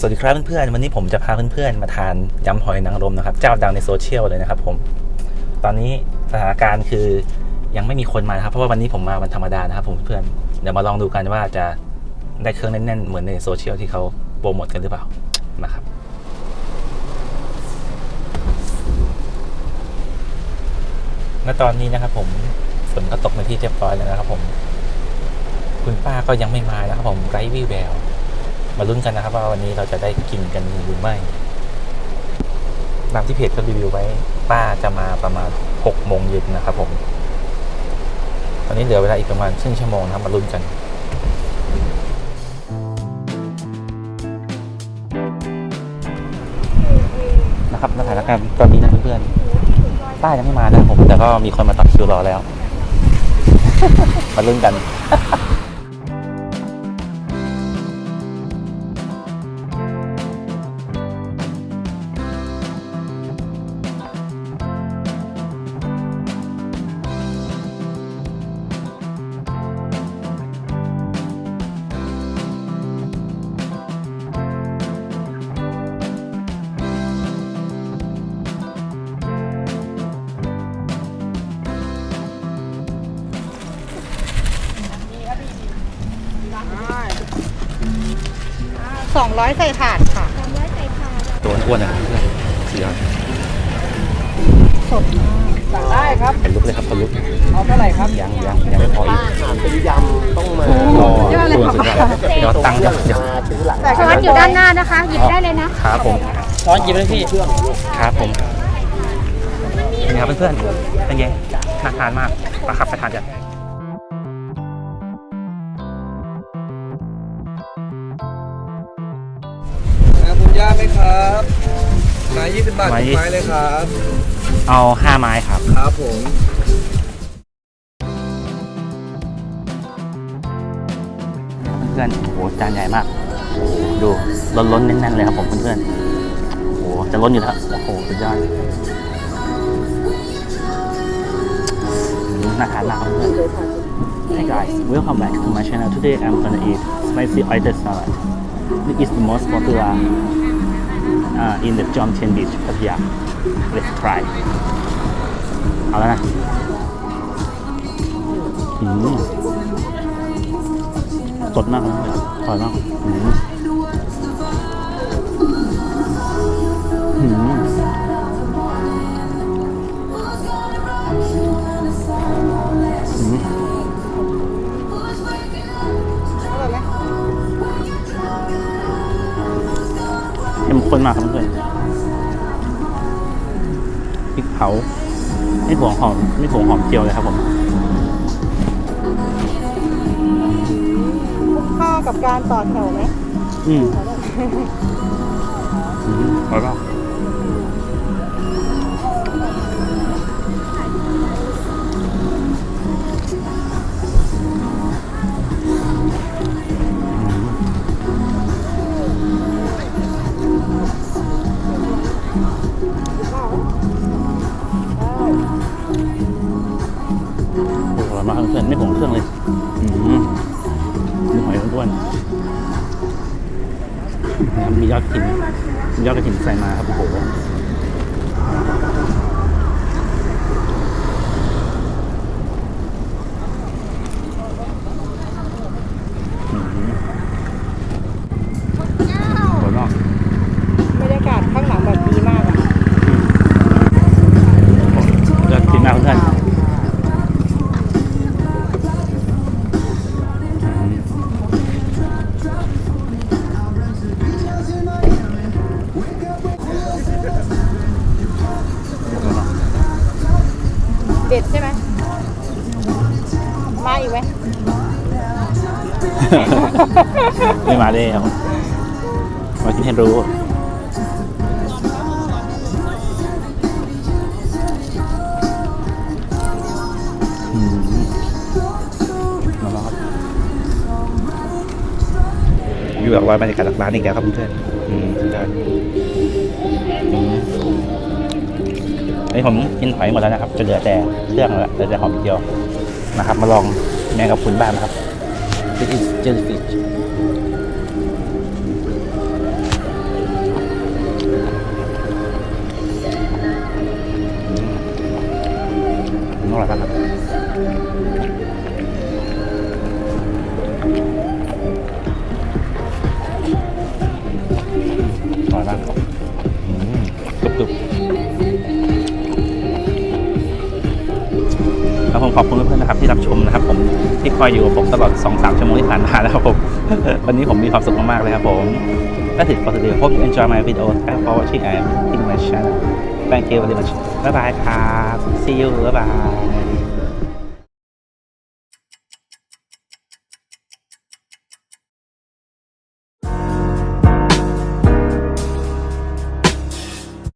สวัสดีครับเพื่อนๆวันนี้ผมจะพาเพื่อนๆมาทานยำหอยนางรมนะครับ เจ้าดังในโซเชียลเลยนะครับผม ตอนนี้สถานการณ์คือยังไม่มีคนมาครับ เพราะว่าวันนี้ผมมาวันธรรมดานะครับผมเพื่อนๆเดี๋ยวมาลองดูกันว่าจะได้เครื่องแน่นๆเหมือนในโซเชียลที่เขาโปรโมทกันหรือเปล่านะครับณตอนนี้นะครับผมฝนก็ตกในที่เรียบร้อยแล้วนะครับผม คุณป้าก็ยังไม่มานะครับผมไร้วี่แวว มาลุ้นกันนะครับว่าวันนี้เราจะได้กินกันหรือไม่ตามที่เพจก็รีวิวไว้ป้าจะมาประมาณ6โมงเย็นนะครับผม ตอนนี้เหลือเวลาอีกประมาณครึ่งชั่วโมงนะครับมาลุ้นกันนะครับสถานการณ์ตอนนี้นะเพื่อนๆป้ายังไม่มานะผม แต่ก็มีคนมาต่อคิวรอแล้ว มาลุ้นกัน สองร้อยใส่ถาดค่ะตัวอ้วนๆนะครับเพื่อนเสียสดมากสั่งได้ครับ ขนลุกเลยครับขนลุกเอาเท่าไหร่ครับยังยังยังไม่พออีกอาหารเป็นยำต้องมารอตัวสุดยอดเดี๋ยวตังค์เดี๋ยวเดี๋ยวมาถึงหลังช้อนอยู่ด้านหน้านะคะ หยิบได้เลยนะ ครับผมช้อนหยิบเลยพี่ครับผมนี่ครับเพื่อนๆเป็นไงน่าทานมากมาครับไปทานกัน ไหมครับไม้20บาททุกไม้เลยครับ เอาห้าไม้ครับ ครับผมเพื่อนๆโอ้โหจานใหญ่มาก ดูล้นล้นๆแน่นๆเลยครับผมเพื่อนๆโอ้โหจะล้นอยู่แล้วโอ้โหสุดยอดอืมน่าทานมากครับเพื่อน Hi guys, welcome back to my channel. Today I'm gonna eat spicy oyster salad. It is the most popular uh, in the Jom Chen Beach พัทยา let's try เอาแล้วนะสดมากเลยอร่อยมาก มข้นมากครับเพื่อนพริกเผา ไม่หัวหอม ไม่หัวหอมเจียวเลยครับผมค่ากับการต่อแถวไหมอืมอืมอร่อยมาก อ้โหอร่อยมากครับเพื่อนไม่ผงเครื่องเลยอืมมีหอยอ้วนๆนมียอดกระถินยอดกระถินใส่มาครับโอ้โห เด็ดใช่ไหมมาอีกไหม ไม่มาได้ครับมากินให้รู้ อืมมาแล้วครับอยู่แบบว่าบรรยากาศร้านอีกแล้วครับเพื่อนๆอืมสุดยอด นี้ผมกินหอยหมดแล้วนะครับจะเหลือแต่เครื่องแล้วเหลือแต่หอมเจียวนะครับ มาลองแมงกับรุนบ้างนะครับ this is jellyfish นอกรล้วครับอร่อยมาก ขอบคุณเพื่อนๆนะครับที่รับชมนะครับผมที่คอยอยู่กับผมตลอด2-3ชั่วโมงที่ผ่านมานะครับผมวันนี้ผมมีความสุขมากๆเลยครับผม That's it for today. Hope you enjoy my video. Thanks for watching and in my channel. Thank you very much. Bye bye ครับ See you. Bye bye.